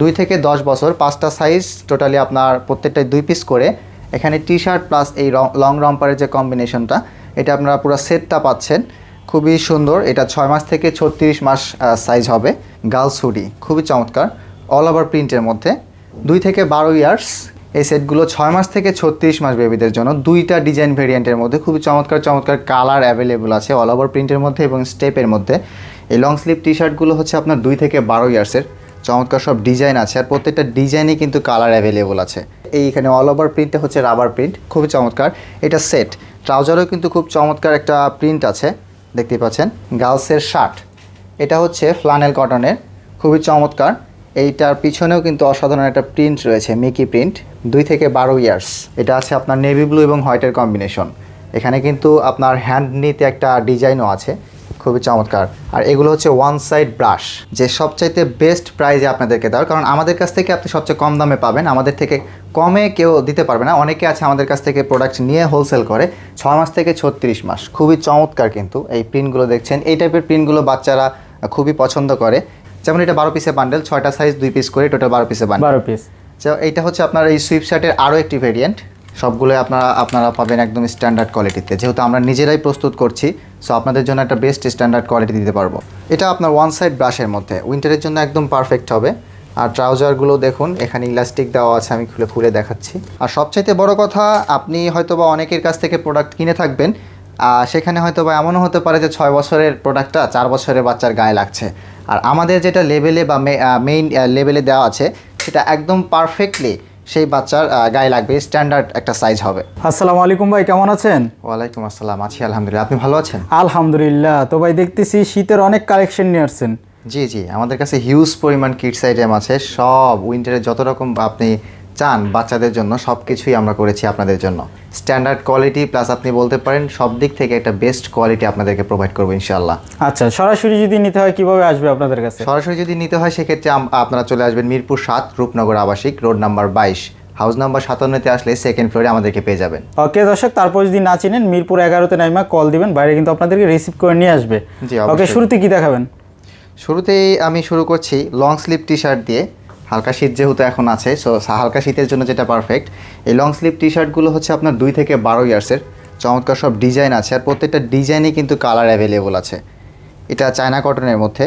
দুই থেকে দশ বছর, পাঁচটা সাইজ টোটালি আপনার প্রত্যেকটাই দুই পিস করে। এখানে টি শার্ট প্লাস এই লং রম্পারের যে কম্বিনেশনটা এটা আপনারা পুরো সেটটা পাচ্ছেন। খুবই সুন্দর, এটা ছয় মাস থেকে ছত্রিশ মাস সাইজ হবে। গার্লস হুডি খুবই চমৎকার অল ওভার প্রিন্টের মধ্যে। দুই থেকে বারো ইয়ার্স এই সেটগুলো ছয় মাস থেকে ছত্রিশ মাস বেবিদের জন্য। দুইটা ডিজাইন ভেরিয়েন্টের মধ্যে খুবই চমৎকার চমৎকার কালার অ্যাভেলেবল আছে অল ওভার প্রিন্টের মধ্যে এবং স্টেপের মধ্যে। এই লং স্লিভ টি শার্টগুলো হচ্ছে আপনার দুই থেকে বারো ইয়ার্সের চমৎকার সব ডিজাইন আছে আর প্রত্যেকটা ডিজাইনই কিন্তু কালার অ্যাভেলেবল আছে। এইখানে অল ওভার প্রিন্টটা হচ্ছে রাবার প্রিন্ট খুবই চমৎকার। এটা সেট ট্রাউজারও কিন্তু খুব চমৎকার একটা প্রিন্ট আছে দেখতেই পাচ্ছেন? গার্লসের শার্ট এটা হচ্ছে ফ্লানেল কটনের খুবই চমৎকার। এইটার পিছনেও কিন্তু অসাধারণ একটা প্রিন্ট রয়েছে মিকি প্রিন্ট দুই থেকে বারো ইয়ার্স এটা আছে আপনার নেভি ব্লু এবং হোয়াইটের কম্বিনেশন এখানে কিন্তু আপনার হ্যান্ড নিতে একটা ডিজাইনও আছে। খুবই চমৎকার। আর এগুলো হচ্ছে ওয়ান সাইড ব্রাশ যে সবচাইতে বেস্ট প্রাইজে আপনাদেরকে দেওয়ার। কারণ আমাদের কাছ থেকে আপনি সবচেয়ে কম দামে পাবেন আমাদের থেকে কমে কেউ দিতে পারবে না। অনেকে আছে আমাদের কাছ থেকে প্রোডাক্ট নিয়ে হোলসেল করে ছয় মাস থেকে ছত্রিশ মাস। খুবই চমৎকার কিন্তু এই প্রিন্টগুলো দেখছেন। এই টাইপের প্রিন্টগুলো বাচ্চারা খুবই পছন্দ করে। যেমন এটা বারো পিসের বান্ডেল ছয়টা সাইজ দুই পিস করে টোটাল বারো পিসের বান্ডেল বারো পিস তো এইটা হচ্ছে আপনার এই সুইপ শার্টের আরও একটি ভেরিয়েন্ট সবগুলো আপনারা আপনারা পাবেন একদম স্ট্যান্ডার্ড কোয়ালিটিতে যেহেতু আমরা নিজেরাই প্রস্তুত করছি সো আপনাদের জন্য একটা বেস্ট স্ট্যান্ডার্ড কোয়ালিটি দিতে পারব। এটা আপনার ওয়ান সাইড ব্রাশের মধ্যে। উইন্টারের জন্য একদম পারফেক্ট হবে। আর ট্রাউজারগুলো দেখুন, এখানে ইলাস্টিক দেওয়া আছে, আমি খুলে খুলে দেখাচ্ছি। আর সবচাইতে বড় কথা, আপনি হয়তো বা অনেকের কাছ থেকে প্রোডাক্ট কিনে থাকবেন, আর সেখানে হয়তো বা এমনও হতে পারে যে ছয় বছরের প্রোডাক্টটা চার বছরের বাচ্চার গায়ে লাগছে। আর আমাদের যেটা লেভেলে বা মেইন লেভেলে দেওয়া আছে, সেটা একদম পারফেক্টলি সেই বাচ্চার গায়ে লাগবে। স্ট্যান্ডার্ড একটা সাইজ হবে। আসসালামু আলাইকুম ভাই কেমন আছেন? ওয়ালাইকুম আসসালাম আছি আলহামদুলিল্লাহ। আপনি ভালো আছেন? আলহামদুলিল্লাহ। তো ভাই দেখতেছি শীতের অনেক কালেকশন নিয়ে আসছেন। জি জি। আমাদের কাছে হিউজ পরিমাণ কিডস আইটেম আছে। সব উইন্টারে যত রকম আপনি চান বাচ্চাদের জন্য সব কিছুই আমরা করেছি আপনাদের জন্য। স্ট্যান্ডার্ড কোয়ালিটি প্লাস আপনি বলতে পারেন সব দিক থেকে একটা বেস্ট কোয়ালিটি আপনাদেরকে প্রোভাইড করব ইনশাল্লাহ আচ্ছা সরাসরি যদি নিতে হয় কীভাবে আসবে আপনাদের কাছে? সরাসরি যদি নিতে হয় সেক্ষেত্রে আপনারা চলে আসবেন মিরপুর সাত রূপনগর আবাসিক রোড নাম্বার বাইশ। হাউস নাম্বার সাতান্নতে আসলে সেকেন্ড ফ্লোরে আমাদেরকে পেয়ে যাবেন। ওকে দর্শক তারপর যদি না চিনেন মিরপুর এগারোতে নাইমা কল দিবেন বাইরে কিন্তু আপনাদেরকে রিসিভ করে নিয়ে আসবে। ওকে শুরুতে কি দেখাবেন? শুরুতেই আমি শুরু করছি লং স্লিভ টি শার্ট দিয়ে। হালকা শীত যেহেতু এখন আছে সো হালকা শীতের জন্য যেটা পারফেক্ট এই লং স্লিভ টি শার্টগুলো হচ্ছে আপনার দুই থেকে বারো ইয়ার্সের চমৎকার সব ডিজাইন আছে আর প্রত্যেকটা ডিজাইনই কিন্তু কালার অ্যাভেলেবল আছে। এটা চায়না কটনের মধ্যে।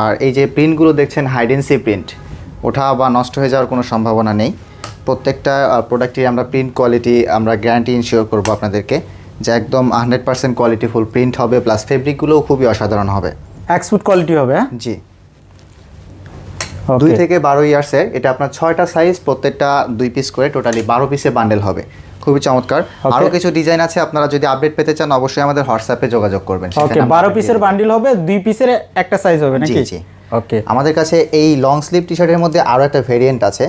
আর এই যে প্রিন্টগুলো দেখছেন হাইডেন্সি প্রিন্ট ওঠা বা নষ্ট হয়ে যাওয়ার কোনো সম্ভাবনা নেই। প্রত্যেকটা প্রোডাক্টের আমরা প্রিন্ট কোয়ালিটি আমরা গ্যারান্টি ইনশিওর করব আপনাদেরকে যে একদম হান্ড্রেড পার্সেন্ট কোয়ালিটিফুল প্রিন্ট হবে প্লাস ফেব্রিকগুলোও খুবই অসাধারণ হবে। এক্সপুট কোয়ালিটি হবে হ্যাঁ? জি। দুই থেকে বারো ইয়ার্সের এটা আপনার ছয়টা সাইজ প্রত্যেকটা দুই পিস করে টোটালি বারো পিসে বান্ডেল হবে। খুবই চমৎকার. আরও কিছু ডিজাইন আছে আপনারা যদি আপডেট পেতে চান অবশ্যই আমাদের হোয়াটসঅ্যাপে যোগাযোগ করবেন। ওকে সেখানে আমরা বারো পাঠিয়ে পিসের দেব। বান্ডিল হবে দুই পিসের একটা সাইজ হবে নাকি? জি। ওকে আমাদের কাছে এই লং স্লিভ টি শার্টের মধ্যে আরও একটা ভেরিয়েন্ট আছে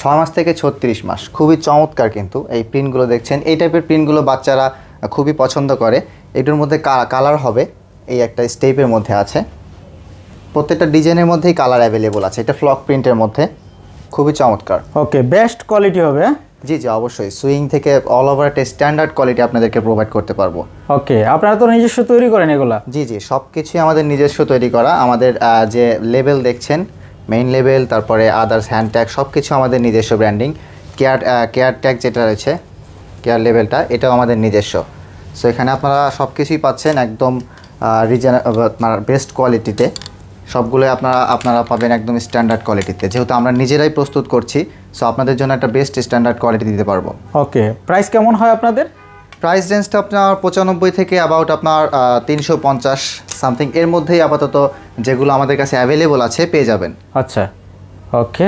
ছয় মাস থেকে ছত্রিশ মাস। খুবই চমৎকার কিন্তু এই প্রিন্টগুলো দেখছেন। এই টাইপের প্রিন্টগুলো বাচ্চারা খুবই পছন্দ করে। এটার মধ্যে কালার হবে এই একটা স্টেপের মধ্যে আছে। প্রত্যেকটা ডিজাইনের মধ্যেই কালার অ্যাভেলেবল আছে। এটা ফ্লক প্রিন্টের মধ্যে। খুবই চমৎকার। ওকে বেস্ট কোয়ালিটি হবে হ্যাঁ? জি জি অবশ্যই। সুইং থেকে অল ওভার একটা স্ট্যান্ডার্ড কোয়ালিটি আপনাদেরকে প্রোভাইড করতে পারব। ওকে আপনারা তো নিজস্ব তৈরি করেন এগুলা? জি জি সব কিছুই আমাদের নিজস্ব তৈরি করা। আমাদের যে লেভেল দেখছেন মেইন লেভেল তারপরে আদার্স হ্যান্ড ট্যাগ সব কিছু আমাদের নিজস্ব ব্র্যান্ডিং কেয়ার কেয়ার ট্যাগ যেটা রয়েছে কেয়ার লেভেলটা এটাও আমাদের নিজস্ব। সো এখানে আপনারা সব কিছুই পাচ্ছেন একদম রিজন আপনার বেস্ট কোয়ালিটিতে সবগুলো আপনারা আপনারা পাবেন একদম স্ট্যান্ডার্ড কোয়ালিটিতে যেহেতু আমরা নিজেরাই প্রস্তুত করছি সো আপনাদের জন্য একটা বেস্ট স্ট্যান্ডার্ড কোয়ালিটি দিতে পারব। ওকে প্রাইস কেমন হয় আপনাদের? প্রাইস রেঞ্জটা আপনার পঁচানব্বই থেকে অ্যাবাউট আপনার তিনশো পঞ্চাশ সামথিং এর মধ্যেই আপাতত যেগুলো আমাদের কাছে অ্যাভেলেবল আছে পেয়ে যাবেন। আচ্ছা ওকে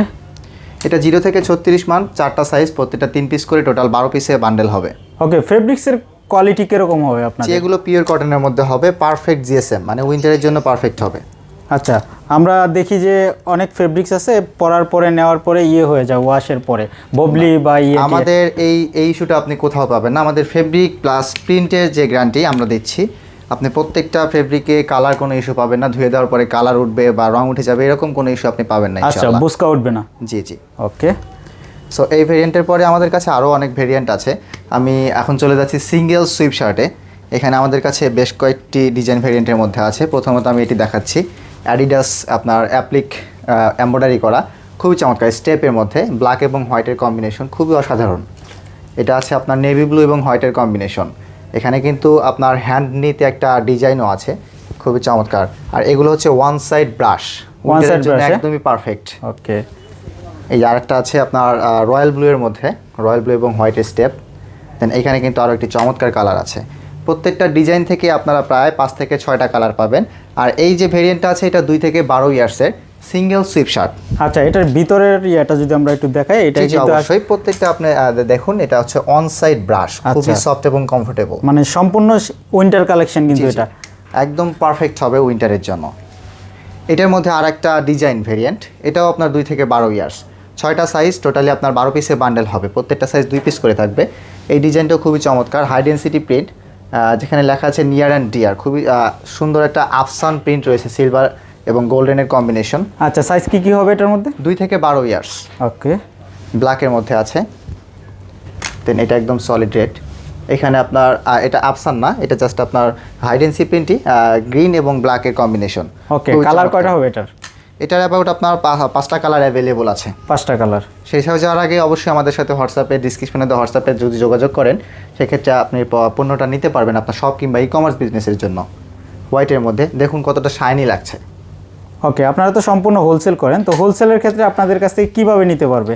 এটা জিরো থেকে ছত্রিশ মান চারটা সাইজ প্রত্যেকটা তিন পিস করে টোটাল বারো পিসে বান্ডেল হবে। ওকে ফেব্রিক্সের কোয়ালিটি কীরকম হবে আপনাদের? যেগুলো পিওর কটনের মধ্যে হবে পারফেক্ট জিএসএম মানে উইন্টারের জন্য পারফেক্ট হবে। আচ্ছা আমরা দেখি যে অনেক ফেব্রিক্স আছে পরার পরে নেওয়ার পরে ইয়ে হয়ে যায় ওয়াশের পরে। ববলি বা ইয়ে আমাদের এই এই ইস্যুটা আপনি কোথাও পাবেন না। আমাদের ফেব্রিক প্লাস প্রিন্টের যে গ্যারান্টি আমরা দিচ্ছি আপনি প্রত্যেকটা ফেব্রিকে কালার কোনো ইস্যু পাবেন না ধুয়ে দেওয়ার পরে কালার উঠবে বা রং উঠে যাবে এরকম কোনো ইস্যু আপনি পাবেন না আচ্ছা বুসকা উঠবে না? জি জি। ওকে। সো এই ভেরিয়েন্টের পরে আমাদের কাছে আরও অনেক ভেরিয়েন্ট আছে। আমি এখন চলে যাচ্ছি সিঙ্গেল সুইপ শার্টে এখানে আমাদের কাছে বেশ কয়েকটি ডিজাইন ভেরিয়েন্টের মধ্যে আছে। প্রথমত আমি এটি দেখাচ্ছি। অ্যাডিডাস আপনার অ্যাপ্লিক এমব্রয়ডারি করা খুবই চমৎকার। স্টেপের মধ্যে ব্ল্যাক এবং হোয়াইটের কম্বিনেশন খুবই অসাধারণ। এটা আছে আপনার নেভি ব্লু এবং হোয়াইটের কম্বিনেশন এখানে কিন্তু আপনার হ্যান্ড নিতে একটা ডিজাইনও আছে খুবই চমৎকার। আর এগুলো হচ্ছে one side brush one side? একদমই পারফেক্ট ওকে এই আরেকটা আছে আপনার রয়্যাল ব্লু এর মধ্যে রয়্যাল ব্লু এবং হোয়াইটের স্টেপ দেন এখানে কিন্তু আরও একটি চমৎকার কালার আছে। প্রত্যেকটা ডিজাইন থেকে আপনারা প্রায় পাঁচ থেকে ছয়টা কালার পাবেন। আর এই যে ভেরিয়েন্টটা আছে এটা দুই থেকে বারো ইয়ার্সের সিঙ্গেল সুইপ শার্ট আচ্ছা এটার ভিতরের ইয়েটা যদি আমরা একটু দেখাই এটা কিন্তু অবশ্যই। প্রত্যেকটা আপনি দেখুন এটা হচ্ছে অন সাইড ব্রাশ খুবই। সফট এবং কমফোর্টেবল মানে সম্পূর্ণ উইন্টার কালেকশন কিন্তু এটা। একদম পারফেক্ট হবে উইন্টারের জন্য। এটার মধ্যে আর একটা ডিজাইন ভেরিয়েন্ট এটাও আপনার দুই থেকে বারো ইয়ার্স ছয়টা সাইজ টোটালি আপনার বারো পিসে বান্ডেল হবে। প্রত্যেকটা সাইজ দুই পিস করে থাকবে। এই ডিজাইনটাও খুবই চমৎকার হাই ডেন্সিটি প্রিন্ট যেখানে লেখা আছে নিয়ার অ্যান্ড ডিয়ার খুবই সুন্দর একটা আফসান প্রিন্ট রয়েছে সিলভার এবং গোল্ডেনের কম্বিনেশন আচ্ছা সাইজ কি কি হবে এটার মধ্যে? দুই থেকে বারো ইয়ার্স ওকে। ব্ল্যাকের মধ্যে আছে। দেন এটা একদম সলিড রেড এখানে আপনার এটা আফসান না এটা জাস্ট আপনার হাইডেন্সি প্রিন্টই গ্রিন এবং ব্ল্যাকের কম্বিনেশন ওকে কালার কয়টা হবে এটার? এটার অ্যাবাউট আপনার পাঁচটা কালার অ্যাভেলেবল আছে। পাঁচটা কালার সেই হিসাবে যাওয়ার আগে অবশ্যই আমাদের সাথে হোয়াটসঅ্যাপে ডিসক্রিপশনে দেওয়া হোয়াটসঅ্যাপে যদি যোগাযোগ করেন সেক্ষেত্রে আপনি পণ্যটা নিতে পারবেন আপনার শপ কিংবা ই কমার্স বিজনেসের জন্য। হোয়াইটের মধ্যে দেখুন কতটা শাইনি লাগছে। ওকে আপনারা তো সম্পূর্ণ হোলসেল করেন তো হোলসেলের ক্ষেত্রে আপনাদের কাছ থেকে কীভাবে নিতে পারবে?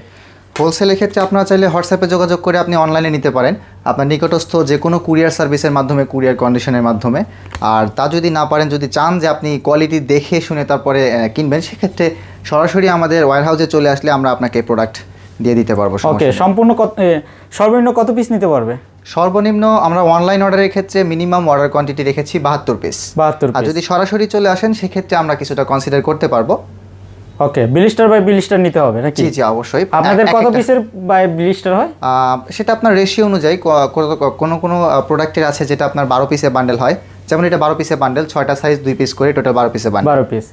হোলসেলের ক্ষেত্রে আপনারা চাইলে হোয়াটসঅ্যাপে যোগাযোগ করে আপনি অনলাইনে নিতে পারেন। আপনার নিকটস্থ যে কোনো কুরিয়ার সার্ভিসের মাধ্যমে কুরিয়ার কন্ডিশনের মাধ্যমে। আর তা যদি না পারেন যদি চান যে আপনি কোয়ালিটি দেখে শুনে তারপরে কিনবেন সেক্ষেত্রে সরাসরি আমাদের ওয়্যারহাউসে চলে আসলে আমরা আপনাকে প্রোডাক্ট দিয়ে দিতে পারব ওকে সম্পূর্ণ কত সর্বনিম্ন কত পিস নিতে পারবে? সর্বনিম্ন আমরা অনলাইন অর্ডারের ক্ষেত্রে মিনিমাম অর্ডার কোয়ান্টিটি রেখেছি বাহাত্তর পিস বাহাত্তর আর যদি সরাসরি চলে আসেন সেক্ষেত্রে আমরা কিছুটা কনসিডার করতে পারব। ওকে বিলিস্টার বাই বিলিস্টার নিতে হবে নাকি? জি জি অবশ্যই। আপনাদের কত পিসের বাই বিলিস্টার হয়? সেটা আপনার রেশিও অনুযায়ী কোন কোনো প্রোডাক্টের আছে যেটা আপনার বারো পিসের বান্ডেল হয়। যেমন এটা বারো পিসের বান্ডেল ছয়টা সাইজ দুই পিস করে টোটাল বারো পিসে বান্ডেল বারো পিস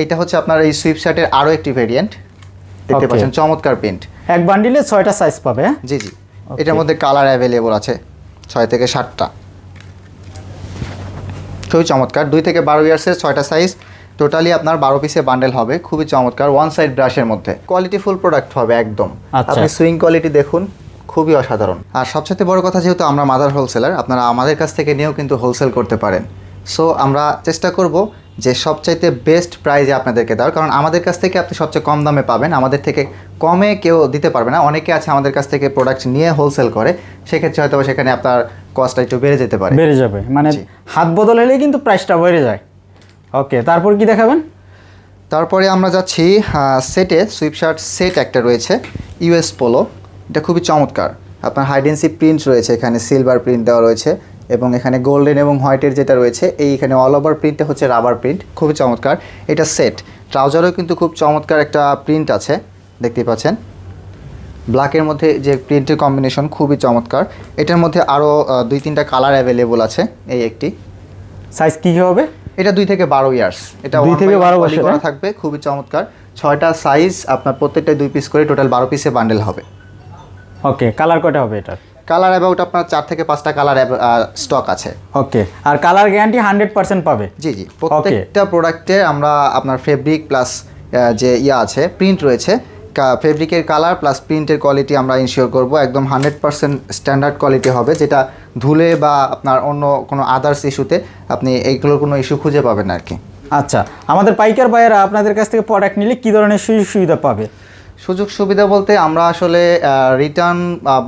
এইটা হচ্ছে আপনার এই সুইপ শার্টের আরও একটি ভেরিয়েন্ট দেখতে পাচ্ছেন চমৎকার প্রিন্ট এক বান্ডিলে ছয়টা সাইজ পাবে হ্যাঁ? জি জি। এটার মধ্যে কালার অ্যাভেলেবল আছে ছয় থেকে সাতটা। খুবই চমৎকার। দুই থেকে বারো ইয়ার্সের ছয়টা সাইজ টোটালি আপনার বারো পিসে বান্ডেল হবে খুবই চমৎকার ওয়ান সাইড ব্রাশের মধ্যে। কোয়ালিটি ফুল প্রোডাক্ট হবে একদম। আচ্ছা। আপনি সুইং কোয়ালিটি দেখুন খুবই অসাধারণ। আর সবচেয়ে বড় কথা যেহেতু আমরা মাদার হোলসেলার আপনারা আমাদের কাছ থেকে নিয়েও কিন্তু হোলসেল করতে পারেন। সো আমরা চেষ্টা করব যে সবচাইতে বেস্ট প্রাইজে আপনাদেরকে দেওয়ার কারণ আমাদের কাছ থেকে আপনি সবচেয়ে কম দামে পাবেন আমাদের থেকে কমে কেউ দিতে পারবে না। অনেকে আছে আমাদের কাছ থেকে প্রোডাক্ট নিয়ে হোলসেল করে সেক্ষেত্রে হয়তো সেখানে আপনার কস্টটা একটু বেড়ে যেতে পারে। বেড়ে যাবে। মানে হাত বদল হলে কিন্তু প্রাইসটা বেড়ে যায়। ওকে তারপর কি দেখাবেন? তারপরে আমরা যাচ্ছি সেটে সুইপশার্ট সেট একটা রয়েছে ইউএস পোলো এটা খুবই চমৎকার। আপনার হাইডেন্সি প্রিন্ট রয়েছে এখানে সিলভার প্রিন্ট দেওয়া রয়েছে এবং এখানে গোল্ডেন এবং হোয়াইটের যেটা রয়েছে এই এখানে অল ওভার প্রিন্টটা হচ্ছে রাবার প্রিন্ট খুবই চমৎকার। এটা সেট ট্রাউজারও কিন্তু খুব চমৎকার একটা প্রিন্ট আছে দেখতেই পাচ্ছেন। ব্ল্যাকের মধ্যে যে প্রিন্টের কম্বিনেশন খুবই চমৎকার। এটার মধ্যে আরও দুই তিনটা কালার অ্যাভেলেবল আছে এই একটি। সাইজ কি হবে? এটা দুই থেকে বারো ইয়ার্স এটা দুই থেকে বারো one 12 poly বছর, করা হ্যাঁ? থাকবে খুবই চমৎকার। ছয়টা সাইজ আপনার প্রত্যেকটাই দুই পিস করে টোটাল বারো পিসে বান্ডেল হবে। ওকে কালার কয়টা হবে এটা কালার অ্যাবাউট আপনার চার থেকে পাঁচটা কালার স্টক আছে। ওকে আর কালার গ্যারান্টি হান্ড্রেড পার্সেন্ট পাবে? জি জি প্রত্যেকটা প্রোডাক্টে আমরা আপনার ফেব্রিক প্লাস যে ইয়া আছে প্রিন্ট রয়েছে ফেব্রিকের কালার প্লাস প্রিন্টের কোয়ালিটি আমরা ইনশিওর করব। একদম হান্ড্রেড পার্সেন্ট স্ট্যান্ডার্ড কোয়ালিটি হবে যেটা ধুলে বা আপনার অন্য কোনো আদার্স ইস্যুতে আপনি এইগুলোর কোনো ইস্যু খুঁজে পাবেন আর কি। আচ্ছা আমাদের পাইকার বায়েরা আপনাদের কাছ থেকে প্রোডাক্ট নিলে কী ধরনের সুযোগ সুবিধা পাবে? সুযোগ সুবিধা বলতে আমরা আসলে রিটার্ন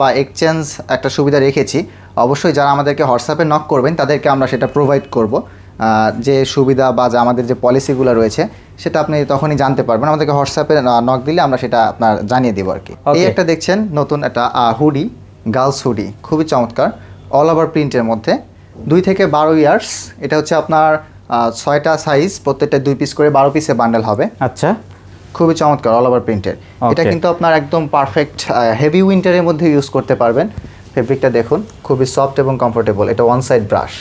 বা এক্সচেঞ্জ একটা সুবিধা রেখেছি। অবশ্যই যারা আমাদেরকে হোয়াটসঅ্যাপে নক করবেন তাদেরকে আমরা সেটা প্রোভাইড করব। যে সুবিধা বা যা আমাদের যে পলিসিগুলো রয়েছে সেটা আপনি তখনই জানতে পারবেন। আমাদেরকে হোয়াটসঅ্যাপে নক দিলে আমরা সেটা আপনার জানিয়ে দিব আর কি। এই একটা দেখছেন নতুন একটা হুডি গার্লস হুডি খুবই চমৎকার অল ওভার প্রিন্টের মধ্যে। দুই থেকে বারো ইয়ার্স এটা হচ্ছে আপনার ছয়টা সাইজ প্রত্যেকটা দুই পিস করে বারো পিসে বান্ডেল হবে। আচ্ছা। খুবই চমৎকার অল ওভার প্রিন্টের এটা কিন্তু আপনার একদম পারফেক্ট হেভি উইন্টারের মধ্যে ইউজ করতে পারবেন। ফেব্রিকটা দেখুন খুবই সফট এবং কমফোর্টেবল এটা ওয়ান সাইড ব্রাশ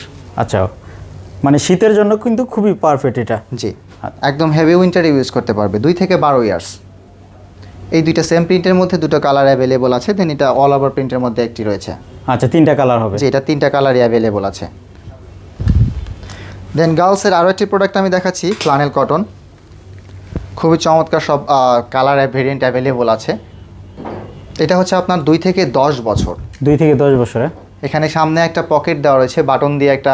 আচ্ছা। মানে শীতের জন্য কিন্তু খুবই পারফেক্ট এটা। জি একদম হেভি উইন্টারে ইউজ করতে পারবে। দুই থেকে বারো ইয়ার্স এই দুইটা সেম প্রিন্টের মধ্যে দুটো কালার অ্যাভেলেবল আছে দেন এটা অল ওভার প্রিন্টের মধ্যে একটি রয়েছে। আচ্ছা তিনটা কালার হবে। জি এটা তিনটা কালারই অ্যাভেলেবল আছে। দেন গার্লসের আরও একটি প্রোডাক্ট আমি দেখাচ্ছি ফ্লানেল কটন খুবই চমৎকার সব কালার ভেরিয়েন্ট অ্যাভেলেবল আছে। এটা হচ্ছে আপনার দুই থেকে দশ বছর। দুই থেকে দশ বছরে। এখানে সামনে একটা পকেট দেওয়া রয়েছে বাটন দিয়ে একটা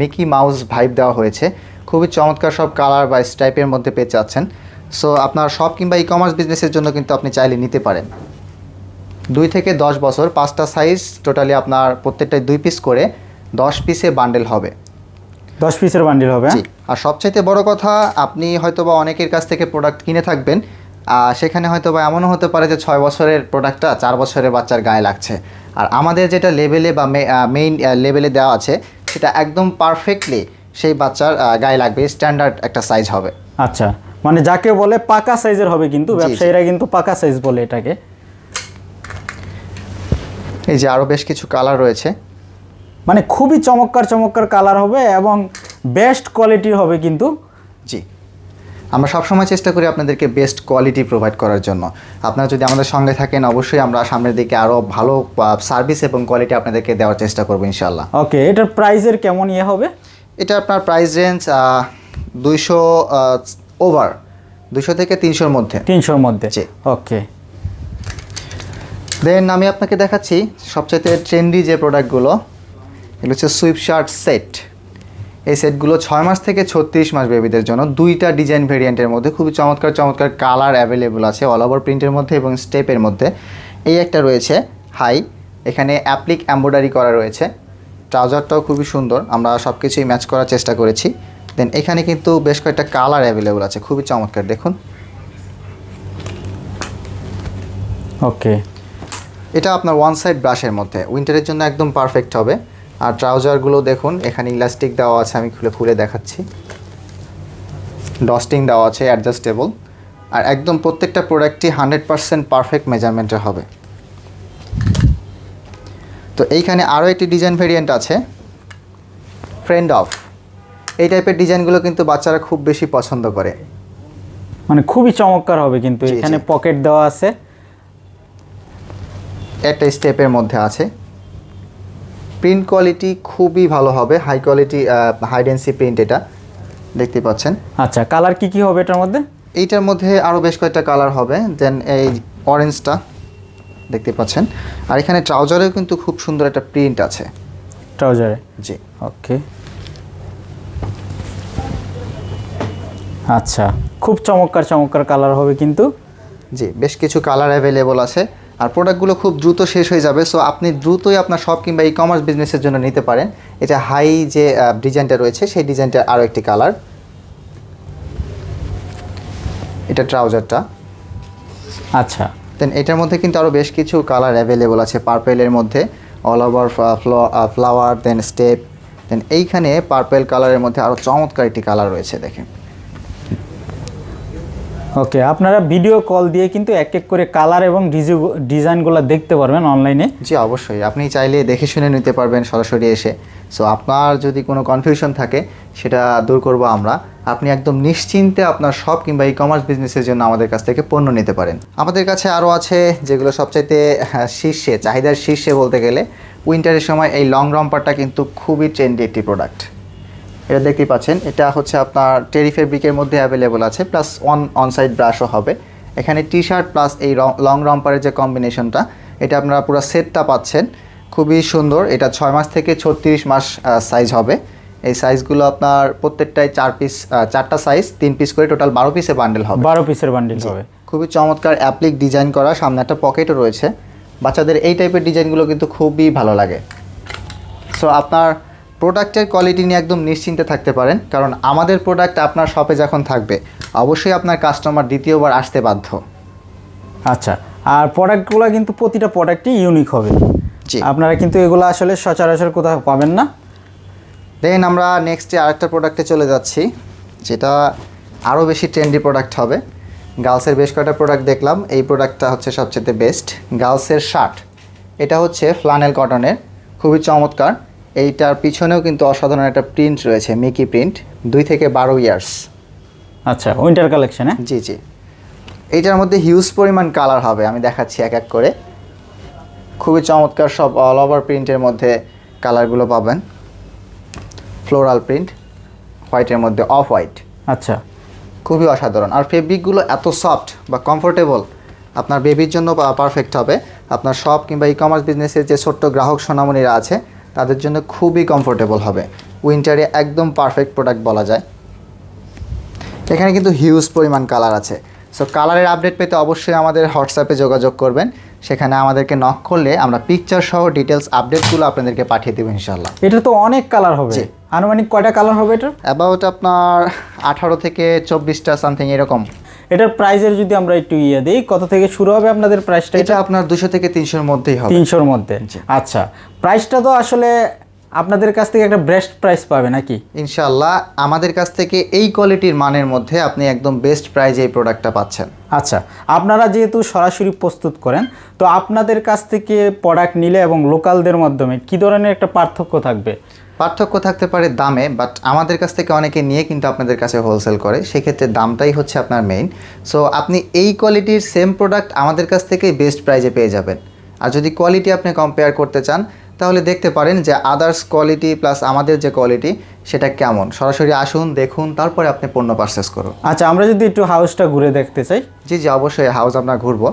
মিকি মাউস ভাইব দেওয়া হয়েছে। খুবই চমৎকার সব কালার বা স্টাইপের মধ্যে পেয়ে যাচ্ছেন। সো আপনার শপ কিংবা ই কমার্স বিজনেসের জন্য কিন্তু আপনি চাইলে নিতে পারেন। দুই থেকে দশ বছর পাঁচটা সাইজ টোটালি আপনার প্রত্যেকটাই দুই পিস করে দশ পিসে বান্ডেল হবে। দশ পিসের বান্ডিল হবে হ্যাঁ? আর সবচাইতে বড় কথা আপনি হয়তোবা অনেকের কাছ থেকে প্রোডাক্ট কিনে থাকবেন আর সেখানে হয়তোবা এমনও হতে পারে যে ছয় বছরের প্রোডাক্টটা চার বছরের বাচ্চার গায়ে লাগছে। আর আমাদের যেটা লেভেলে বা মেইন লেভেলে দেওয়া আছে সেটা একদম পারফেক্টলি সেই বাচ্চার গায়ে লাগবে। স্ট্যান্ডার্ড একটা সাইজ হবে। আচ্ছা। মানে যাকে বলে পাকা সাইজের হবে কিন্তু। ব্যবসায়ীরা কিন্তু পাকা সাইজ বলে এটাকে। এই যে আরও বেশ কিছু কালার রয়েছে। মানে খুবই চমৎকার চমৎকার কালার হবে এবং বেস্ট কোয়ালিটির হবে কিন্তু। আমরা সবসময় চেষ্টা করি আপনাদেরকে বেস্ট কোয়ালিটি প্রোভাইড করার জন্য। আপনারা যদি আমাদের সঙ্গে থাকেন অবশ্যই আমরা সামনের দিকে আরও ভালো সার্ভিস এবং কোয়ালিটি আপনাদেরকে দেওয়ার চেষ্টা করব ইনশাল্লাহ ওকে এটার প্রাইসের কেমন ইয়ে হবে? এটা আপনার প্রাইস রেঞ্জ দুইশো ওভার দুশো থেকে তিনশোর মধ্যে। তিনশোর মধ্যে। ওকে দেন আমি আপনাকে দেখাচ্ছি সবচাইতে ট্রেন্ডি যে প্রোডাক্টগুলো এগুলো হচ্ছে সুইপ শার্ট সেট এই সেটগুলো ছয় মাস থেকে ছত্রিশ মাস বেবিদের জন্য দুইটা ডিজাইন ভেরিয়েন্টের মধ্যে খুবই চমৎকার চমৎকার কালার অ্যাভেলেবল আছে অল ওভার প্রিন্টের মধ্যে এবং স্টেপের মধ্যে। এই একটা রয়েছে হাই এখানে অ্যাপ্লিক এম্ব্রয়ডারি করা রয়েছে। ট্রাউজারটাও খুবই সুন্দর আমরা সব কিছুই ম্যাচ করার চেষ্টা করেছি। দেন এখানে কিন্তু বেশ কয়েকটা কালার অ্যাভেলেবল আছে খুবই চমৎকার দেখুন। ওকে এটা আপনার ওয়ান সাইড ব্রাশের মধ্যে উইন্টারের জন্য একদম পারফেক্ট হবে। আর ট্রাউজারগুলো দেখুন এখানে ইলাস্টিক দেওয়া আছে আমি খুলে খুলে দেখাচ্ছি। ডস্টিং দেওয়া আছে অ্যাডজাস্টেবল আর একদম প্রত্যেকটা প্রোডাক্টই হান্ড্রেড পারসেন্ট পারফেক্ট মেজারমেন্টের হবে। তো এইখানে আরও একটি ডিজাইন ভেরিয়েন্ট আছে ফ্রেন্ড অফ এই টাইপের ডিজাইনগুলো কিন্তু বাচ্চারা খুব বেশি পছন্দ করে। মানে খুবই চমৎকার হবে কিন্তু এখানে পকেট দেওয়া আছে। একটা স্টেপের মধ্যে আছে। প্রিন্ট কোয়ালিটি খুবই ভালো হবে। High quality high density print এটা। দেখতে পাচ্ছেন? আচ্ছা কালার কি কি হবে এটার মধ্যে? এইটার মধ্যে আরও বেশ কয়েকটা কালার হবে। দেন এই অরেঞ্জটা দেখতে পাচ্ছেন। আর এখানে ট্রাউজারেও কিন্তু খুব সুন্দর একটা প্রিন্ট আছে। ট্রাউজারে জি। ওকে আচ্ছা খুব চমৎকার চমৎকার কালার হবে কিন্তু। জি বেশ কিছু কালার অ্যাভেলেবল আছে। আর প্রোডাক্টগুলো খুব দ্রুত শেষ হয়ে যাবে সো আপনি দ্রুতই আপনার শপ কিংবা ই কমার্স বিজনেসের জন্য নিতে পারেন। এটা হাই যে ডিজাইনটা রয়েছে সেই ডিজাইনটার আরও একটি কালার এটা ট্রাউজারটা আচ্ছা। দেন এটার মধ্যে কিন্তু আরও বেশ কিছু কালার অ্যাভেলেবল আছে পার্পেলের মধ্যে all over flower then step then এইখানে পার্পেল কালারের মধ্যে আরও চমৎকার একটি কালার রয়েছে দেখেন। ওকে আপনারা ভিডিও কল দিয়ে কিন্তু এক এক করে কালার এবং ডিজাইনগুলো দেখতে পারবেন অনলাইনে জি অবশ্যই। আপনি চাইলে দেখে শুনে নিতে পারবেন সরাসরি এসে। সো আপনার যদি কোনো কনফিউশন থাকে সেটা দূর করব আমরা। আপনি একদম নিশ্চিন্তে আপনার সব কিংবা ই কমার্স বিজনেসের জন্য আমাদের কাছ থেকে পণ্য নিতে পারেন। আমাদের কাছে আরও আছে যেগুলো সবচাইতে হ্যাঁ, শীর্ষে চাহিদার শীর্ষে বলতে গেলে উইন্টারের সময় এই লং রম্পারটা কিন্তু খুবই ট্রেন্ডি একটি প্রোডাক্ট এটা দেখতেই পাচ্ছেন। এটা হচ্ছে আপনার টেরি ফেব্রিকের মধ্যে অ্যাভেলেবল আছে প্লাস অন অনসাইড ব্রাশও হবে। এখানে টি শার্ট প্লাস এই লং রম্পারের যে কম্বিনেশনটা এটা আপনারা পুরো সেটটা পাচ্ছেন। খুবই সুন্দর। এটা ছয় মাস থেকে ছত্রিশ মাস সাইজ হবে। এই সাইজগুলো আপনার প্রত্যেকটাই চার পিস চারটা সাইজ তিন পিস করে টোটাল বারো পিসে বান্ডেল হবে। বারো পিসের বান্ডেল হবে। খুবই চমৎকার অ্যাপ্লিক ডিজাইন করা সামনে একটা পকেটও রয়েছে। বাচ্চাদের এই টাইপের ডিজাইনগুলো কিন্তু খুবই ভালো লাগে। সো আপনার প্রোডাক্টের কোয়ালিটি নিয়ে একদম নিশ্চিন্তে থাকতে পারেন কারণ আমাদের প্রোডাক্ট আপনার শপে যখন থাকবে অবশ্যই আপনার কাস্টমার দ্বিতীয়বার আসতে বাধ্য। আচ্ছা আর প্রোডাক্টগুলো কিন্তু প্রতিটা প্রোডাক্টই ইউনিক হবে। জি। আপনারা কিন্তু এগুলো আসলে সচরাচর কোথাও পাবেন না। দেন আমরা নেক্সটে আরেকটা প্রোডাক্টে চলে যাচ্ছি যেটা আরও বেশি ট্রেন্ডি প্রোডাক্ট হবে। গার্লসের বেশ কয়েকটা প্রোডাক্ট দেখলাম এই প্রোডাক্টটা হচ্ছে সবচেয়ে বেস্ট গার্লসের শার্ট এটা হচ্ছে ফ্লানেল কটনের খুবই চমৎকার। এইটার পিছনেও কিন্তু অসাধারণ একটা প্রিন্ট রয়েছে মিকি প্রিন্ট দুই থেকে বারো ইয়ার্স আচ্ছা উইন্টার কালেকশনে জি জি। এইটার মধ্যে হিউজ পরিমাণ কালার হবে আমি দেখাচ্ছি এক এক করে। খুবই চমৎকার সব অল ওভার প্রিন্টের মধ্যে কালারগুলো পাবেন। ফ্লোরাল প্রিন্ট হোয়াইটের মধ্যে অফ হোয়াইট আচ্ছা। খুবই অসাধারণ। আর ফেব্রিকগুলো এত সফট বা কমফোর্টেবল আপনার বেবির জন্য পারফেক্ট হবে। আপনার শপ কিংবা ই কমার্স বিজনেসের যে ছোট্ট গ্রাহক সোনামণিরা আছে তাদের জন্য খুবই কমফোর্টেবল হবে। উইন্টারে একদম পারফেক্ট প্রোডাক্ট বলা যায়। এখানে কিন্তু হিউজ পরিমাণ কালার আছে। সো কালারের আপডেট পেতে অবশ্যই আমাদের হোয়াটসঅ্যাপে যোগাযোগ করবেন। সেখানে আমাদেরকে নক করলে আমরা পিকচার সহ ডিটেলস আপডেটগুলো আপনাদেরকে পাঠিয়ে দেবো ইনশাল্লাহ এটা তো অনেক কালার হবে। আনুমানিক কয়টা কালার হবে এটার? অ্যাবাউট আপনার আঠারো থেকে চব্বিশটা সামথিং এরকম। এটার প্রাইসের যদি আমরা একটু ইয়ে দিই কত থেকে শুরু হবে আপনাদের প্রাইসটা এটা আপনার দুশো থেকে তিনশোর মধ্যেই হবে। তিনশোর মধ্যে। আচ্ছা প্রাইসটা তো আসলে আপনাদের কাছ থেকে একটা বেস্ট প্রাইস পাবে নাকি? ইনশাল্লাহ আমাদের কাছ থেকে এই কোয়ালিটির মানের মধ্যে আপনি একদম বেস্ট প্রাইজে এই প্রোডাক্টটা পাচ্ছেন। আচ্ছা আপনারা যেহেতু সরাসরি প্রস্তুত করেন তো আপনাদের কাছ থেকে প্রোডাক্ট নিলে এবং লোকালদের মাধ্যমে কি ধরনের একটা পার্থক্য থাকবে? পার্থক্য থাকতে পারে দামে বাট আমাদের কাছ থেকে অনেকে নিয়ে কিন্তু আপনাদের কাছে হোলসেল করে। সেক্ষেত্রে দামটাই হচ্ছে আপনার মেইন সো আপনি এই কোয়ালিটির সেম প্রোডাক্ট আমাদের কাছ থেকেই বেস্ট প্রাইজে পেয়ে যাবেন। আর যদি কোয়ালিটি আপনি কম্পেয়ার করতে চান তাহলে দেখতে পারেন যে আদার্স কোয়ালিটি প্লাস আমাদের যে কোয়ালিটি সেটা কেমন। সরাসরি আসুন দেখুন তারপরে আপনি পণ্য পারচেস করুন। আচ্ছা আমরা যদি একটু হাউসটা ঘুরে দেখতে চাই। জি জি অবশ্যই হাউস আমরা ঘুরবো।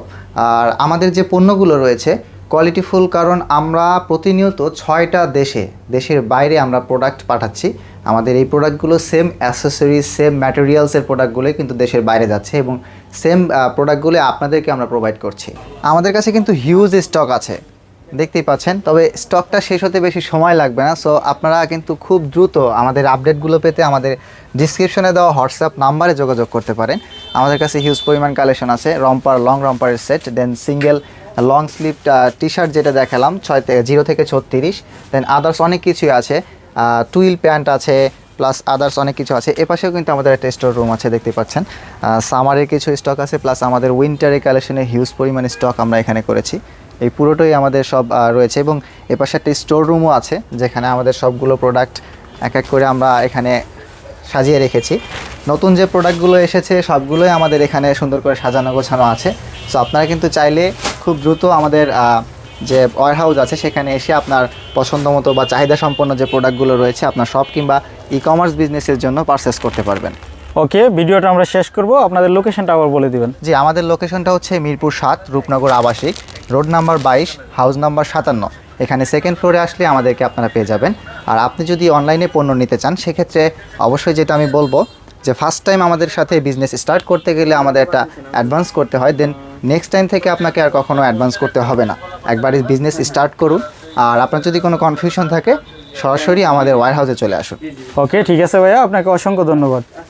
আর আমাদের যে পণ্যগুলো রয়েছে কোয়ালিটিফুল কারণ আমরা প্রতিনিয়ত ছয়টা দেশে, দেশের বাইরে আমরা প্রোডাক্ট পাঠাচ্ছি। আমাদের এই প্রোডাক্টগুলো সেম অ্যাসেসরিজ সেম ম্যাটেরিয়ালসের প্রোডাক্টগুলোই কিন্তু দেশের বাইরে যাচ্ছে এবং সেম প্রোডাক্টগুলো আপনাদেরকে আমরা প্রোভাইড করছি। আমাদের কাছে কিন্তু হিউজ স্টক আছে, দেখতেই পাচ্ছেন। তবে স্টকটা শেষ হতে বেশি সময় লাগবে না সো আপনারা কিন্তু খুব দ্রুত আমাদের আপডেটগুলো পেতে আমাদের ডিসক্রিপশনে দেওয়া হোয়াটসঅ্যাপ নাম্বারে যোগাযোগ করতে পারেন। আমাদের কাছে হিউজ পরিমাণ কালেকশন আছে romper long রম্পারের set then single long sleeve T shirt যেটা দেখালাম, ছয় থেকে জিরো থেকে ছত্রিশ দেন আদার্স অনেক কিছুই আছে টুইল প্যান্ট আছে প্লাস আদার্স অনেক কিছু আছে এপাশেও কিন্তু আমাদের একটা স্টোর রুম আছে, দেখতে পাচ্ছেন। সামারের কিছু স্টক আছে প্লাস আমাদের উইন্টারের কালেকশনের হিউজ পরিমাণে স্টক আমরা এখানে করেছি। এই পুরোটাই আমাদের সব রয়েছে এবং এপাশে একটা স্টোর রুমও আছে, যেখানে আমাদের সবগুলো প্রোডাক্ট এক এক করে আমরা এখানে সাজিয়ে রেখেছি। নতুন যে প্রোডাক্টগুলো এসেছে সবগুলোই আমাদের এখানে সুন্দর করে সাজানো গোছানো আছে। সো আপনারা কিন্তু চাইলে খুব দ্রুত আমাদের যে ওয়ার হাউস আছে সেখানে এসে আপনার পছন্দ মতো বা চাহিদা সম্পন্ন যে প্রোডাক্টগুলো রয়েছে আপনার শপ কিংবা ই কমার্স বিজনেসের জন্য পারচেস করতে পারবেন। ওকে ভিডিওটা আমরা শেষ করব। আপনাদের লোকেশনটা আবার বলে দিবেন। জি আমাদের লোকেশনটা হচ্ছে মিরপুর সাত রূপনগর আবাসিক। রোড নাম্বার বাইশ হাউস নাম্বার সাতান্ন। এখানে সেকেন্ড ফ্লোরে আসলে আমাদেরকে আপনারা পেয়ে যাবেন। আর আপনি যদি অনলাইনে পণ্য নিতে চান, সেক্ষেত্রে অবশ্যই যেটা আমি বলব, যে ফার্স্ট টাইম আমাদের সাথে বিজনেস স্টার্ট করতে গেলে আমাদের একটা অ্যাডভান্স করতে হয় দেন নেক্সট টাইম থেকে আপনাকে আর কখনো অ্যাডভান্স করতে হবে না। একবারই বিজনেস স্টার্ট করুন। আর আপনার যদি কোনো কনফিউশন থাকে, সরাসরি আমাদের ওয়ার হাউসে চলে আসুন। ওকে ঠিক আছে ভাইয়া, আপনাকে অসংখ্য ধন্যবাদ।